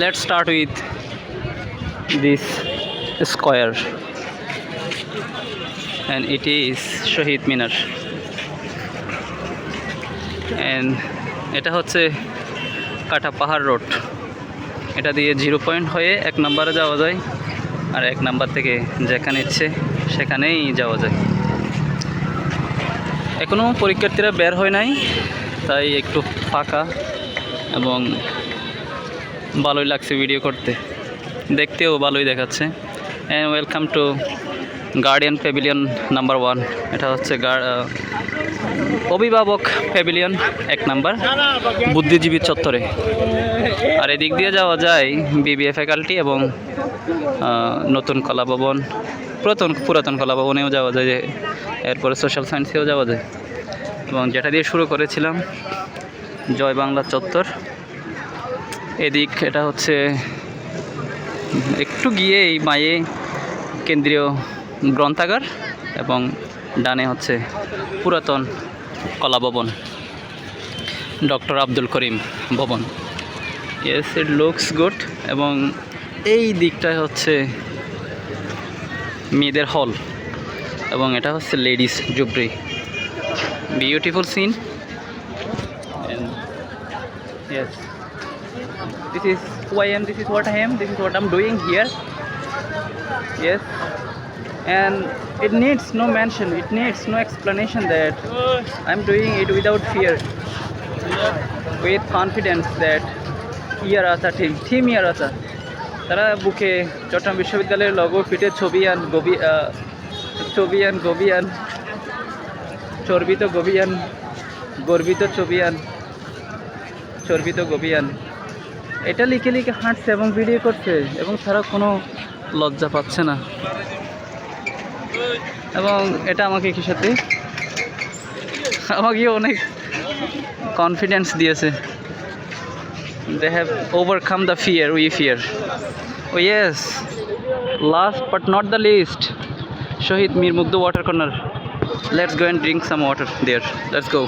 let's start with this square. And it is Shahid Minar and এটা হচ্ছে কাটা পাহাড় রোড। এটা দিয়ে জিরো পয়েন্ট হয়ে এক নম্বরে যাওয়া যায়। আর এক নাম্বার থেকে যেখানে ইচ্ছে সেখানেই যাওয়া যায়। এখনও পরীক্ষার্থীরা বের হয় নাই, তাই একটু ফাঁকা। এবং ভালোই লাগছে ভিডিও করতে। দেখতেও ভালোই দেখাচ্ছে। And welcome to guardian pavilion number one এটা হচ্ছে অভিভাবক প্যাভিলিয়ন এক নাম্বার বুদ্ধিজীবী চত্বরে। আর এদিক দিয়ে যাওয়া যায় বিবিএ ফ্যাকাল্টি এবং নতুন কলা ভবন, পুরাতন পুরাতন কলা ভবনেও যাওয়া যায় যে, এরপরে সোশ্যাল সায়েন্সেও যাওয়া যায়। এবং যেটা দিয়ে শুরু করেছিলাম, জয় বাংলা চত্বর। এদিক এটা হচ্ছে একটু গিয়ে এই মায়ে কেন্দ্রীয় গ্রন্থাগার এবং ডানে হচ্ছে পুরাতন কলা ভবন ডক্টর আব্দুল করিম ভবন। ইয়েস ইট লুকস গুড এবং এই দিকটায় হচ্ছে মেয়েদের হল এবং এটা হচ্ছে ladies জুবরি। Beautiful scene yes this is who I am this is what I am this is what I'm doing here yes and it needs no mention it needs no explanation that I'm doing it without fear with confidence that ইয়ার আতা team team ইয়ার আতা তারা বুকে চট্টগ্রাম বিশ্ববিদ্যালয়ের logo পিঠে ছবি আন Gobi ছবি আন গবি আন চর্বিত গবিয়ান গর্বিত ছবিয়ান চর্বিত গবিয়ান এটা লিখে লিখে হাঁটছে এবং ভিডিও করছে এবং তারা কোনো লজ্জা পাচ্ছে না। এবং এটা আমাকে কি সাথে আমাকে অনেক কনফিডেন্স দিয়েছে। They have overcome the fear we fear oh yes last but not the least Shahid Mir Mugdho water corner let's go and drink some water there. Let's go.